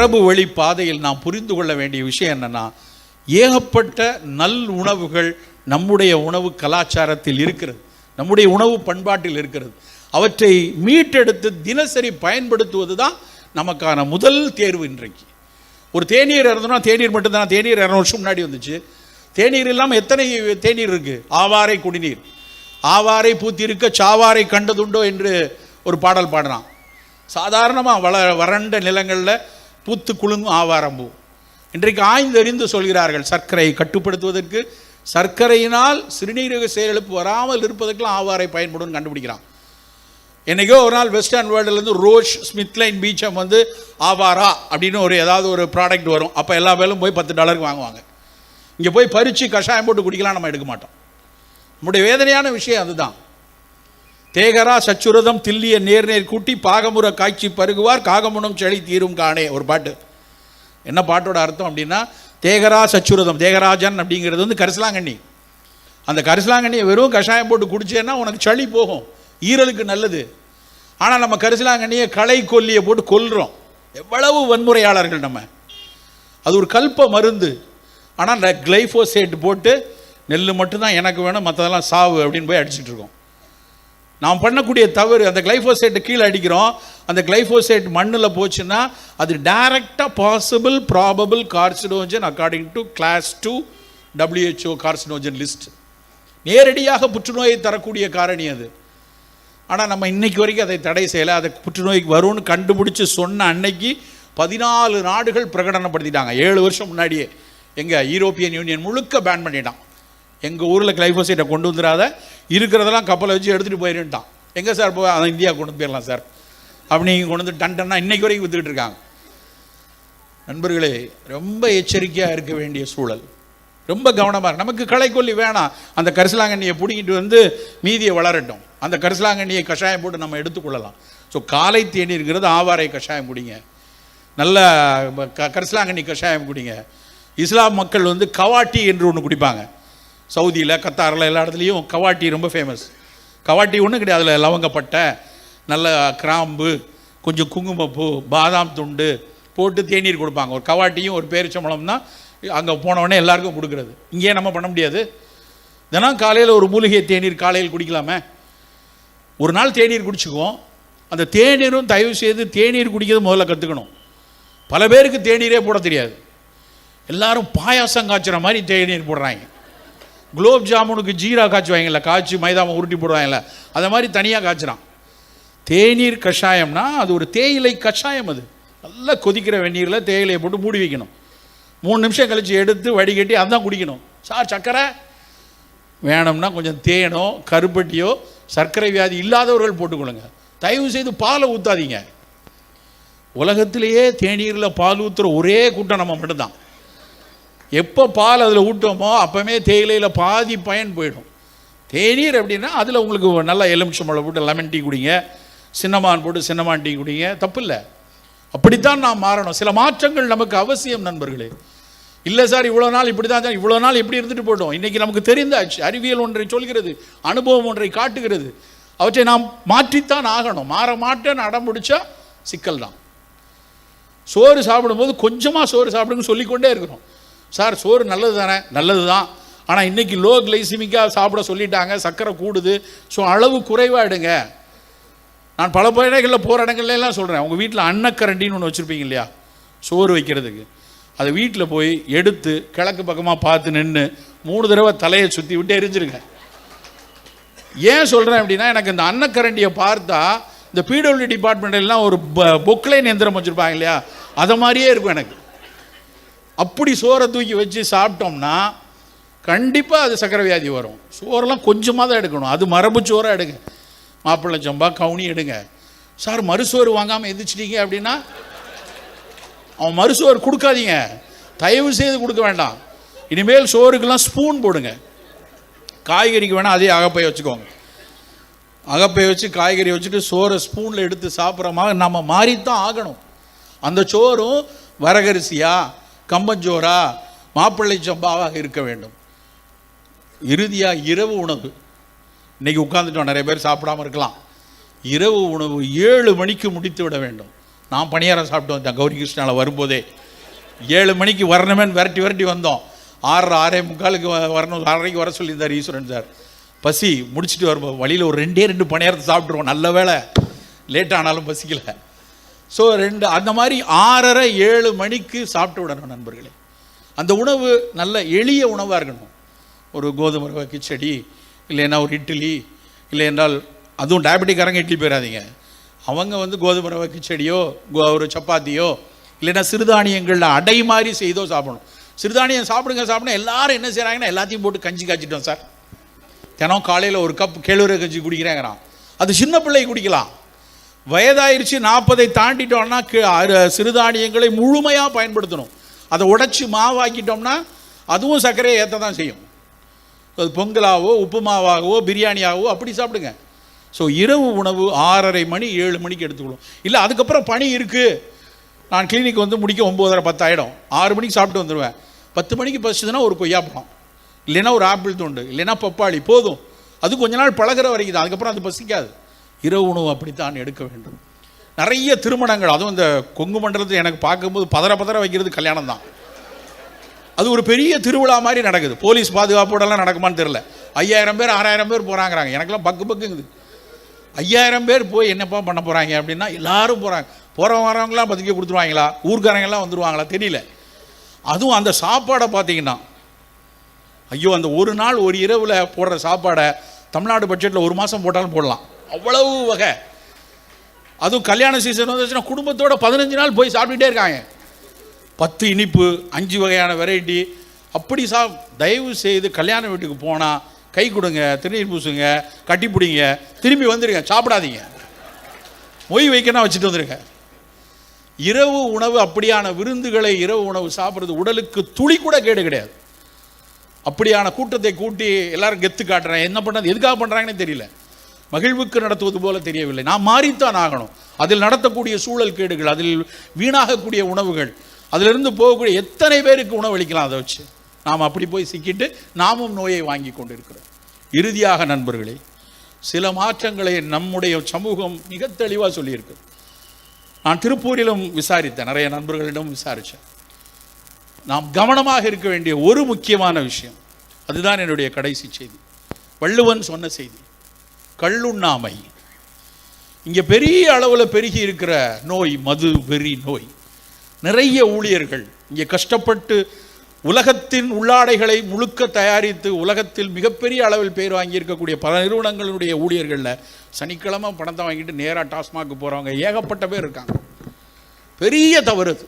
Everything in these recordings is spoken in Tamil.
மரபு வழி பாதையில் நாம் புரிந்து கொள்ள வேண்டிய விஷயம் என்னன்னா ஏகப்பட்ட நல் உணவுகள் நம்முடைய உணவு கலாச்சாரத்தில் இருக்கிறது நம்முடைய உணவு பண்பாட்டில் இருக்கிறது. அவற்றை மீட்டெடுத்து தினசரி பயன்படுத்துவது தான் நமக்கான முதல் தேர்வு இன்றைக்கு. ஒரு தேநீர் இருந்தோம்னா தேநீர் மட்டும்தான்? தேநீர் இரநூறு வருஷம் முன்னாடி வந்துச்சு. தேநீர் இல்லாமல் எத்தனை தேநீர் இருக்கு? ஆவாரை குடிநீர். ஆவாரை பூத்திருக்க சாவாரை கண்டதுண்டோ என்று ஒரு பாடல் பாடுறான். சாதாரணமாக வள வறண்ட நிலங்களில் பூத்து குலுங்கும் ஆவாரம்பூ இன்றைக்கு ஆய்ந்தறிந்து சொல்கிறார்கள் சர்க்கரையை கட்டுப்படுத்துவதற்கு சர்க்கரையினால் சிறுநீரக செயலிழப்பு வராமல் இருப்பதற்கெல்லாம் ஆவாரை பயன்படும் கண்டுபிடிக்கிறான். என்னைக்கோ ஒரு நாள் வெஸ்டர்ன் வேர்ல்டுலேருந்து ரோஷ் ஸ்மித்லைன் பீச்சம் வந்து ஆவாரா? அப்படின்னு ஒரு ஏதாவது ஒரு ப்ராடக்ட் வரும். அப்போ எல்லா வேலும் போய் பத்து டாலருக்கு வாங்குவாங்க. இங்கே போய் பறித்து கஷாயம் போட்டு குடிக்கலாம் நம்ம எடுக்க மாட்டோம். நம்முடைய வேதனையான விஷயம் அதுதான். தேகரா சச்சுரதம் தில்லிய நேர்நேர் கூட்டி பாகமுற காய்ச்சி பருகுவார் காகமுனம் செழி தீரும் காணே ஒரு பாட்டு. என்ன பாட்டோட அர்த்தம் அப்படின்னா தேகரா சச்சுரதம் தேகராஜன் அப்படிங்கிறது வந்து கரிசலாங்கண்ணி. அந்த கரிசலாங்கண்ணியை வெறும் கஷாயம் போட்டு குடிச்சேன்னா உனக்கு சளி போகும் ஈரலுக்கு நல்லது. ஆனால் நம்ம கரிசலாங்கண்ணியை களை கொல்லியை போட்டு கொல்றோம். எவ்வளவு வன்முறையாளர்கள் நம்ம. அது ஒரு கல்ப மருந்து. ஆனால் இந்த கிளைஃபோசேட் போட்டு நெல் மட்டும்தான் எனக்கு வேணும் மற்றதெல்லாம் சாவு அப்படின்னு போய் அடிச்சிட்டு இருக்கோம். நாம் பண்ணக்கூடிய தவறு அந்த கிளைஃபோசேட்டை கீழே அடிக்கிறோம். அந்த கிளைஃபோசேட் மண்ணில் போச்சுன்னா அது டைரக்டாக possible probable carcinogen according to class two WHO carcinogen list நேரடியாக புற்றுநோயை தரக்கூடிய காரணி அது. ஆனால் நம்ம இன்னைக்கு வரைக்கும் அதை தடை செய்யலை. அதை புற்றுநோய்க்கு வரும்னு கண்டுபிடிச்சு சொன்ன அன்னைக்கு பதினாலு நாடுகள் பிரகடனப்படுத்திட்டாங்க. ஏழு வருஷம் முன்னாடியே. எங்கள் யூரோப்பியன் யூனியன் முழுக்க பேன் பண்ணிட்டான். எங்கள் ஊரில் கிளைஃபோசைட்டை கொண்டு வந்துடாத. இருக்கிறதெல்லாம் கப்பலை வச்சு எடுத்துகிட்டு போயிருந்தான் எங்கே சார் போய் அதை இந்தியா கொண்டு போயிடலாம் சார். அப்படி நீங்கள் கொண்டு வந்து டன் டன்னா இன்றைக்கு வரைக்கும் விற்றுக்கிட்டு இருக்காங்க. நண்பர்களே ரொம்ப எச்சரிக்கையாக இருக்க வேண்டிய சூழல். ரொம்ப கவனமாக நமக்கு களைக்கொல்லி வேணாம். அந்த கரிசலாங்கண்ணியை பிடிங்கிட்டு வந்து மீதியை வளரட்டும். அந்த கரிசலாங்கண்ணியை கஷாயம் போட்டு நம்ம எடுத்துக்கொள்ளலாம் ஸோ காலை தேநீருங்கிறது ஆவாரை கஷாயம் குடிங்க. நல்ல க கரிசலாங்கண்ணி கஷாயம் குடிங்க. இஸ்லாம் மக்கள் வந்து கவாட்டி என்று ஒன்று குடிப்பாங்க. சவுதியில் கத்தாரில் எல்லா இடத்துலையும் கவாட்டி ரொம்ப ஃபேமஸ் கவாட்டி ஒன்றும் கிடையாது அதில் லவங்கப்பட்டை நல்ல கிராம்பு கொஞ்சம் குங்குமப்பூ பாதாம் துண்டு போட்டு தேநீர் கொடுப்பாங்க. ஒரு கவாட்டியும் ஒரு பேரிச்சம்பளம் தான் அங்கே போனவொடனே எல்லாருக்கும் கொடுக்குறது. இங்கேயே நம்ம பண்ண முடியாது. தினம் காலையில் ஒரு மூலிகை தேநீர் காலையில் குடிக்கலாமே? ஒரு நாள் தேநீர் குடிச்சுக்குவோம். அந்த தேநீரும் தயவு செய்து தேநீர் குடிக்கிறது முதல்ல கற்றுக்கணும் பல பேருக்கு தேநீரே போட தெரியாது. எல்லாரும் பாயாசம் காய்ச்சுற மாதிரி தேநீர் போடுறாங்க. குலோப் ஜாமுனுக்கு ஜீரா காய்ச்சுவாங்கல்ல காய்ச்சி மைதாவை உருட்டி போடுவாங்கல்ல அதை மாதிரி தனியாக காய்ச்சினான். தேநீர் கஷாயம்னா அது ஒரு தேயிலை கஷாயம் அது. நல்லா கொதிக்கிற வெந்நீரில் தேயிலையை போட்டு மூடி வைக்கணும். மூணு நிமிஷம் கழித்து எடுத்து வடிகட்டி அதான் குடிக்கணும். சார் சர்க்கரை? வேணும்னா கொஞ்சம் தேனோ கருப்பட்டியோ சர்க்கரை வியாதி இல்லாதவர்கள் போட்டுக்கொள்ளுங்க. தயவு செய்து பாலை ஊற்றாதீங்க உலகத்திலேயே தேநீரில் பால் ஊற்றுற ஒரே கூட்டம் நம்ம மட்டும்தான். எப்போ பால் அதில் ஊட்டோமோ அப்போவே தேயிலையில் பாதி பயன் போயிடும். தேநீர் அப்படின்னா அதில் உங்களுக்கு நல்லா எலுமிச்சம்பழம் போட்டு லெமன் டீ குடிங்க சின்னமான் போட்டு சின்னமான் டீ குடிங்க தப்பு இல்லை அப்படித்தான் நாம் மாறணும். சில மாற்றங்கள் நமக்கு அவசியம் நண்பர்களே. இல்லை சார் இவ்வளோ நாள் இப்படி தான் இவ்வளோ நாள் இப்படி இருந்துட்டு போட்டோம். இன்றைக்கி நமக்கு தெரிந்தாச்சு அறிவியல் ஒன்றை சொல்கிறது அனுபவம் ஒன்றை காட்டுகிறது. அவற்றை நாம் மாற்றித்தான் ஆகணும். மாற மாட்டேன்னு அடம் பிடிச்சா சிக்கல் தான் சோறு சாப்பிடும்போது கொஞ்சமாக சோறு சாப்பிடுங்க சொல்லிக்கொண்டே இருக்கிறோம். சார் சோறு நல்லது தானே? நல்லது தான். ஆனால் இன்றைக்கி லோ கிளைசிமிக்காக சாப்பிட சொல்லிட்டாங்க. சர்க்கரை கூடுது. ஸோ அளவு குறைவாகிடுங்க நான் பல பயணங்களில் போகிற இடங்கள்லாம் சொல்கிறேன் உங்கள் வீட்டில் அன்னக்கரண்டின்னு ஒன்று வச்சுருப்பீங்க இல்லையா? சோறு வைக்கிறதுக்கு. அதை வீட்டில் போய் எடுத்து கிழக்கு பக்கமாக பார்த்து நின்று மூணு தடவை தலையை சுற்றி விட்டு எரிஞ்சிருங்க. ஏன் சொல்கிறேன் அப்படின்னா எனக்கு இந்த அன்னக்கரண்டியை பார்த்தா இந்த பிடபிள்யூ டிபார்ட்மெண்ட்லாம் ஒரு பொக்லைன் எந்திரம் வச்சுருப்பாங்க இல்லையா? அதை மாதிரியே இருக்கும் எனக்கு. அப்படி சோறை தூக்கி வச்சு சாப்பிட்டோம்னா கண்டிப்பாக அது சக்கரை வியாதி வரும். சோறெல்லாம் கொஞ்சமாக தான் எடுக்கணும். அது மரபு சோறாக எடுங்க. மாப்பிள்ளை சம்பா கவுனி எடுங்க. சார் மறுசோறு வாங்காமல் எந்திரிச்சிட்டீங்க அப்படின்னா அவன் மறுசோறு கொடுக்காதீங்க. தயவு செய்து கொடுக்க வேண்டாம். இனிமேல் சோறுக்கெல்லாம் ஸ்பூன் போடுங்க. காய்கறிக்கு வேணால் அதே அகப்பை வச்சுக்கோங்க. அகப்பை வச்சு காய்கறி வச்சுட்டு சோறை ஸ்பூனில் எடுத்து சாப்பிட்ற மாதிரி நம்ம மாறித்தான் ஆகணும். அந்த சோறும் வரகரிசியாக கம்பஞ்சோரா மாப்பிள்ளை சம்பாவாக இருக்க வேண்டும். இறுதியாக இரவு உணவு. இன்னைக்கு உட்காந்துட்டோம் நிறைய பேர் சாப்பிடாம இருக்கலாம். இரவு உணவு ஏழு மணிக்கு முடித்து விட வேண்டும். நான் பணியாரம் சாப்பிட்டு வந்தேன் கௌரி கிருஷ்ணாவில் வரும்போதே. ஏழு மணிக்கு வரணுமேன்னு விரட்டி விரட்டி வந்தோம். ஆறரை ஆறே முக்காலுக்கு வரணும் ஆறரைக்கு வர சொல்லியிருந்தார் ஈஸ்வரன் சார். பசி முடிச்சுட்டு வரும்போது வழியில் ஒரு ரெண்டே ரெண்டு பணியாரத்தை சாப்பிட்ருவோம் நல்ல வேளை. லேட் ஆனாலும் பசிக்கலை. ஸோ ரெண்டு அந்த மாதிரி ஆறரை ஏழு மணிக்கு சாப்பிட்டு விடணும் நண்பர்களே. அந்த உணவு நல்ல எளிய உணவாக இருக்கணும். ஒரு கோதுமை ரவை கிச்சடி இல்லைன்னா ஒரு இட்லி இல்லை என்றால் அதுவும் டயபெட்டிக்காரங்க இட்லி போயிடாதீங்க அவங்க வந்து கோதுமை ரவை கிச்சடியோ கோ- ஒரு சப்பாத்தியோ இல்லைன்னா சிறுதானியங்களில் அடை மாதிரி செய்தோ சாப்பிடணும். சிறுதானியம் சாப்பிடுங்க சாப்பிடுங்க. எல்லாரும் என்ன செய்கிறாங்கன்னா எல்லாத்தையும் போட்டு கஞ்சி காய்ச்சிட்டோம் சார். தினம் காலையில் ஒரு கப் கேழ்வரை கஞ்சி குடிக்கிறேங்கிறான். அது சின்ன பிள்ளை குடிக்கலாம். வயதாயிருச்சு நாற்பதை தாண்டிட்டோம்னா கி- சிறுதானியங்களை முழுமையாக பயன்படுத்தணும். அதை உடைச்சி மாவாக்கிட்டோம்னா அதுவும் சர்க்கரையை ஏற்ற தான் செய்யும். அது பொங்கலாவோ உப்புமாவாகவோ பிரியாணியாகவோ அப்படி சாப்பிடுங்க. ஸோ இரவு உணவு ஆறரை மணி ஏழு மணிக்கு எடுத்துக்கணும் இல்லை அதுக்கப்புறம் பணி இருக்குது நான் கிளினிக் வந்து முடிக்க ஒம்போதரை பத்தாயிடும். ஆறு மணிக்கு சாப்பிட்டு வந்துடுவேன் பத்து மணிக்கு பசிச்சுதுன்னா ஒரு கொய்யாப்பழம் இல்லைன்னா ஒரு ஆப்பிள் தோண்டு. இல்லைன்னா பப்பாளி. போதும். அது கொஞ்ச நாள் பழகுற வரைக்கும் தான் அதுக்கப்புறம் அது பசிக்காது. இரவு உணவு அப்படித்தான் எடுக்க வேண்டும். நிறைய திருமணங்கள் அதுவும் இந்த கொங்கு மண்டலத்தை எனக்கு பார்க்கும்போது பதற பதற வைக்கிறது கல்யாணம் தான். அது ஒரு பெரிய திருவிழா மாதிரி நடக்குது. போலீஸ் பாதுகாப்போடலாம் நடக்குமான்னு தெரில ஐயாயிரம் பேர் ஆறாயிரம் பேர் போகிறாங்கிறாங்க எனக்கெல்லாம் பக்கு பக்குங்குது. ஐயாயிரம் பேர் போய் என்னப்பா பண்ண போகிறாங்க அப்படின்னா எல்லாரும் போகிறாங்க போகிறவங்க வரவங்களாம் பதுக்கி கொடுத்துருவாங்களா? ஊர்க்காரங்கெல்லாம் வந்துருவாங்களா? தெரியல. அதுவும் அந்த சாப்பாடை பார்த்தீங்கன்னா ஐயோ அந்த ஒரு நாள் ஒரு இரவில் போடுற சாப்பாடை தமிழ்நாடு பட்ஜெட்டில் ஒரு மாதம் போட்டாலும் போடலாம். அவ்வளவு வகை. அதுவும் கல்யாண சீசன் வந்துச்சுன்னா குடும்பத்தோட பதினஞ்சு நாள் போய் சாப்பிட்டுட்டே இருக்காங்க. பத்து இனிப்பு அஞ்சு வகையான வெரைட்டி அப்படி சா தயவு செய்து கல்யாண வீட்டுக்கு போனால் கை கொடுங்க திருநீர் பூசுங்க கட்டி பிடிங்க திரும்பி வந்துடுங்க சாப்பிடாதீங்க. மொய் வைக்கணும் வச்சுட்டு வந்துருங்க. இரவு உணவு அப்படியான விருந்துகளை இரவு உணவு சாப்பிட்றது உடலுக்கு துளி கூட கேடு கிடையாது. அப்படியான கூட்டத்தை கூட்டி எல்லாரும் கெத்து காட்டுறேன் என்ன பண்ணுறது எதுக்காக பண்ணுறாங்கன்னு தெரியல. மகிழ்வுக்கு நடத்துவது போல தெரியவில்லை. நாம் மாறித்தான் ஆகணும். அதில் நடத்தக்கூடிய சூழல் கேடுகள் அதில் வீணாகக்கூடிய உணவுகள் அதிலிருந்து போகக்கூடிய எத்தனை பேருக்கு உணவளிக்கலாம் அதை வச்சு? நாம் அப்படி போய் சிக்கிட்டு நாமும் நோயை வாங்கி கொண்டிருக்கிறோம். இறுதியாக நண்பர்களே சில மாற்றங்களை நம்முடைய சமூகம் மிக தெளிவாக சொல்லியிருக்கு. நான் திருப்பூரிலும் விசாரித்தேன் நிறைய நண்பர்களிடம் விசாரித்தேன் நாம் கவனமாக இருக்க வேண்டிய ஒரு முக்கியமான விஷயம் அதுதான் என்னுடைய கடைசி செய்தி. வள்ளுவன் சொன்ன செய்தி. கள்ளுண்ணாமை. இங்கே பெரிய அளவில் பெருகி இருக்கிற நோய் மது வெறி நோய். நிறைய ஊழியர்கள் இங்கே கஷ்டப்பட்டு உலகத்தின் உள்ளாடைகளை முழுக்க தயாரித்து உலகத்தில் மிகப்பெரிய அளவில் பேர் வாங்கியிருக்கக்கூடிய பல நிறுவனங்களுடைய ஊழியர்களில் சனிக்கிழமை பணத்தை வாங்கிட்டு நேராக டாஸ்மாக்கு போகிறவங்க ஏகப்பட்ட பேர் இருக்காங்க. பெரிய தவறு அது.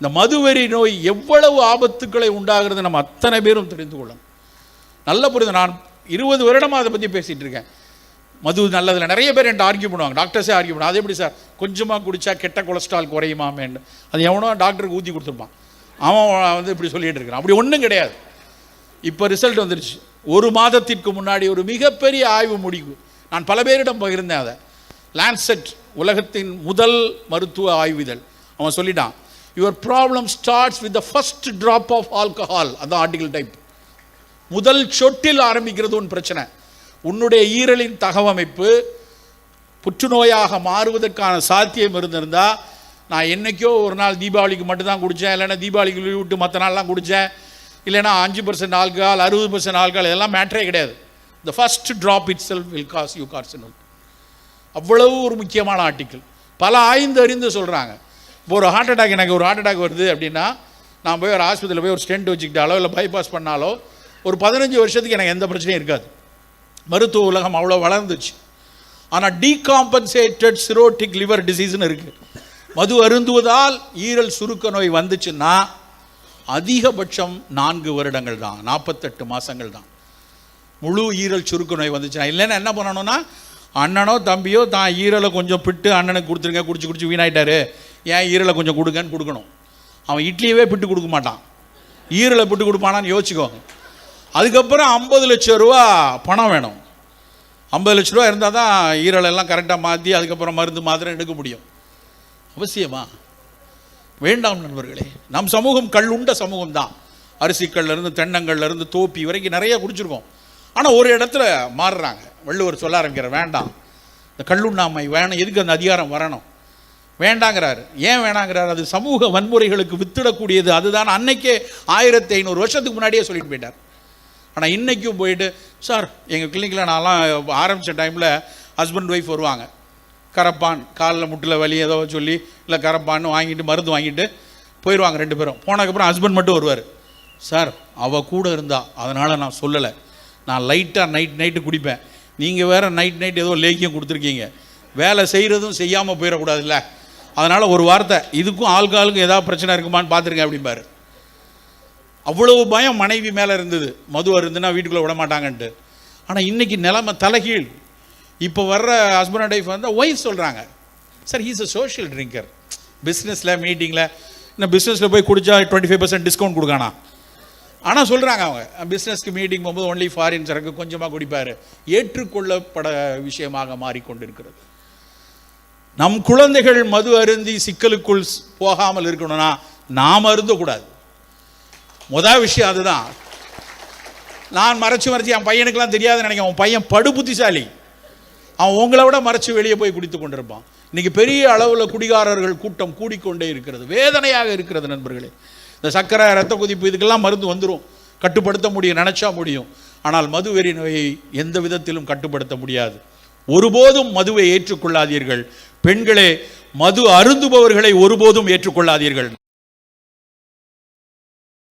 இந்த மதுவெறி நோய் எவ்வளவு ஆபத்துக்களை உண்டாகிறது நம்ம அத்தனை பேரும் தெரிந்து கொள்ளணும். நல்ல புரிந்து நான் இருபது வருடமாக அதை பற்றி பேசிகிட்டு இருக்கேன். மது நல்லதில்லை நிறைய பேர் என்கிட்ட ஆர்கியூ பண்ணுவாங்க. டாக்டர்ஸே ஆர்கியூ பண்ணுவாங்க அது எப்படி சார் கொஞ்சமாக குடித்தா கெட்ட கொலஸ்ட்ரால் குறையுமாமேன்னு அது எவனோ டாக்டருக்கு ஊற்றி கொடுத்துருப்பான். அவன் வந்து இப்படி சொல்லிட்டு இருக்கிறான். அப்படி ஒன்றும் கிடையாது. இப்போ ரிசல்ட் வந்துருச்சு. ஒரு மாதத்திற்கு முன்னாடி ஒரு மிகப்பெரிய ஆய்வு முடிவு. நான் பல பேரிடம் பகிர்ந்தேன் அதை. லான்செட் உலகத்தின் முதல் மருத்துவ ஆய்விதழ். அவன் சொல்லிட்டான் your problem starts with the first drop of alcohol அதான் ஆர்டிகல் டைப் முதல் சொட்டில் ஆரம்பிக்கிறது ஒன்று பிரச்சனை. உன்னுடைய ஈரலின் தகவமைப்பு புற்றுநோயாக மாறுவதற்கான சாத்தியம் இருந்திருந்தால் நான் என்னைக்கோ ஒரு நாள் தீபாவளிக்கு மட்டும்தான் குடித்தேன் இல்லைன்னா தீபாவளிக்கு லீவ் விட்டு மற்ற நாள்லாம் குடித்தேன் இல்லைனா அஞ்சு பர்சன்ட் ஆல்கஹால் அறுபது பர்சன்ட் ஆல்கஹால் இதெல்லாம் மேட்ரே கிடையாது. The first drop it cell will cause you carcinal அவ்வளவு ஒரு முக்கியமான ஆர்டிக்கிள் பல ஆய்ந்து அறிந்து சொல்கிறாங்க இப்போ ஒரு ஹார்ட் அட்டாக் எனக்கு ஒரு ஹார்ட் அட்டாக் வருது அப்படின்னா நான் போய் ஒரு ஆஸ்பத்திரியில் போய் ஒரு ஸ்டெண்ட் வச்சுக்கிட்டாலோ இல்லை பைபாஸ் பண்ணாலோ ஒரு பதினஞ்சு வருஷத்துக்கு எனக்கு எந்த பிரச்சனையும் இருக்காது. மருத்துவ உலகம் அவ்வளோ வளர்ந்துச்சு. ஆனால் டீகாம்பன்சேட்டட் சிரோட்டிக் லிவர் டிசீஸ்னு இருக்குது மது அருந்துவதால் ஈரல் சுருக்க நோய் வந்துச்சுன்னா அதிகபட்சம் நான்கு வருடங்கள் தான் நாற்பத்தெட்டு மாதங்கள் தான். முழு ஈரல் சுருக்க நோய் வந்துச்சுன்னா இல்லைன்னா என்ன பண்ணணும்னா அண்ணனோ தம்பியோ தான் ஈரலை கொஞ்சம் பிட்டு அண்ணனுக்கு கொடுத்துருங்க குடிச்சு குடிச்சு வீணாயிட்டாரு. ஏன் ஈரலை கொஞ்சம் கொடுங்கன்னு கொடுக்கணும். அவன் இட்லியவே பிட்டு கொடுக்க மாட்டான். ஈரலை பிட்டு கொடுப்பானான்னு யோசிச்சுக்கோங்க. அதுக்கப்புறம் ஐம்பது லட்சம் ரூபா பணம் வேணும். ஐம்பது லட்ச ரூபா இருந்தால் தான் ஈரலெல்லாம் கரெக்டாக மாற்றி அதுக்கப்புறம் மருந்து மாத்திரை எடுக்க முடியும். அவசியமா? வேண்டாம் நண்பர்களே. நம் சமூகம் கல்லுண்ட சமூகம் தான். அரிசிக்கல்லேருந்து தென்னங்கள்லேருந்து தோப்பி வரைக்கும் நிறைய குடிச்சிருக்கோம். ஆனால் ஒரு இடத்துல மாறுறாங்க. வள்ளுவர் சொல்ல ஆரம்பிக்கிற வேண்டாம். இந்த கல்லுண்ணாமை வேணும். எதுக்கு அந்த அதிகாரம் வரணும்? வேண்டாங்கிறாரு. ஏன் வேணாங்கிறார்? அது சமூக வன்முறைகளுக்கு வித்திடக்கூடியது. அதுதான் அன்னைக்கே ஆயிரத்தி ஐநூறு வருஷத்துக்கு முன்னாடியே சொல்லிட்டு போயிட்டார். ஆனால் இன்றைக்கும் போயிட்டு சார் எங்கள் கிளினிக்கில் நான்லாம் ஆரம்பித்த டைமில் ஹஸ்பண்ட் ஒய்ஃப் வருவாங்க. கரப்பான் காலில் முட்டில் வலி ஏதோ சொல்லி இல்லை கரப்பான்னு வாங்கிட்டு மருந்து வாங்கிட்டு போயிடுவாங்க ரெண்டு பேரும். போனதுக்கப்புறம் ஹஸ்பண்ட் மட்டும் வருவார். சார் அவள் கூட இருந்தா அதனால் நான் சொல்லலை. நான் லைட்டாக நைட் நைட்டு குடிப்பேன். நீங்கள் வேறு நைட் நைட் ஏதோ லேக்கியம் கொடுத்துருக்கீங்க. வேலை செய்கிறதும் செய்யாமல் போயிடக்கூடாதுல்ல. அதனால் ஒரு வார்த்தை இதுக்கும் ஆள்காலுக்கும் ஏதாவது பிரச்சனை இருக்குமான்னு பார்த்துருங்க அப்படிம்பாரு. அவ்வளவு பயம் மனைவி மேலே இருந்தது. மது அருந்துன்னா வீட்டுக்குள்ளே விட மாட்டாங்கன்ட்டு ஆனால் இன்றைக்கி நிலைமை தலைகீழ். இப்போ வர்ற ஹஸ்பண்ட் அண்ட் ஒய்ஃப் வந்து ஒய்ஃப் சொல்கிறாங்க sir he's a social drinker பிஸ்னஸில் மீட்டிங்கில் இன்னும் பிஸ்னஸில் போய் குடிச்சா டுவெண்ட்டி ஃபைவ் பர்சன்ட் டிஸ்கவுண்ட் கொடுக்கானா? ஆனால் சொல்கிறாங்க அவங்க. பிஸ்னஸ்க்கு மீட்டிங் போகும்போது ஒன்லி ஃபாரின் சரக்கு கொஞ்சமாக குடிப்பார். ஏற்றுக்கொள்ளப்பட விஷயமாக மாறிக்கொண்டிருக்கிறது. நம் குழந்தைகள் மது அருந்தி சிக்கலுக்குள் ஸ்- போகாமல் இருக்கணும்னா நாம் அருந்தக்கூடாது. முதல் விஷயம் அதுதான். நான் மறைச்சு மறைச்சு என் பையனுக்கெல்லாம் தெரியாதுன்னு நினைக்கிறேன். அவன் பையன் படு புத்திசாலி அவன் உங்களை விட மறைச்சு வெளியே போய் குடித்து கொண்டிருப்பான். இன்னைக்கு பெரிய அளவில் குடிகாரர்கள் கூட்டம் கூடிக்கொண்டே இருக்கிறது. வேதனையாக இருக்கிறது நண்பர்களே. இந்த சர்க்கரை ரத்த குதிப்பு இதுக்கெல்லாம் மருந்து வந்துடும் கட்டுப்படுத்த முடியும் நினச்சா முடியும். ஆனால் மதுவெறி நோயை எந்த விதத்திலும் கட்டுப்படுத்த முடியாது. ஒருபோதும் மதுவை ஏற்றுக்கொள்ளாதீர்கள். பெண்களே மது அருந்துபவர்களை ஒருபோதும் ஏற்றுக்கொள்ளாதீர்கள்.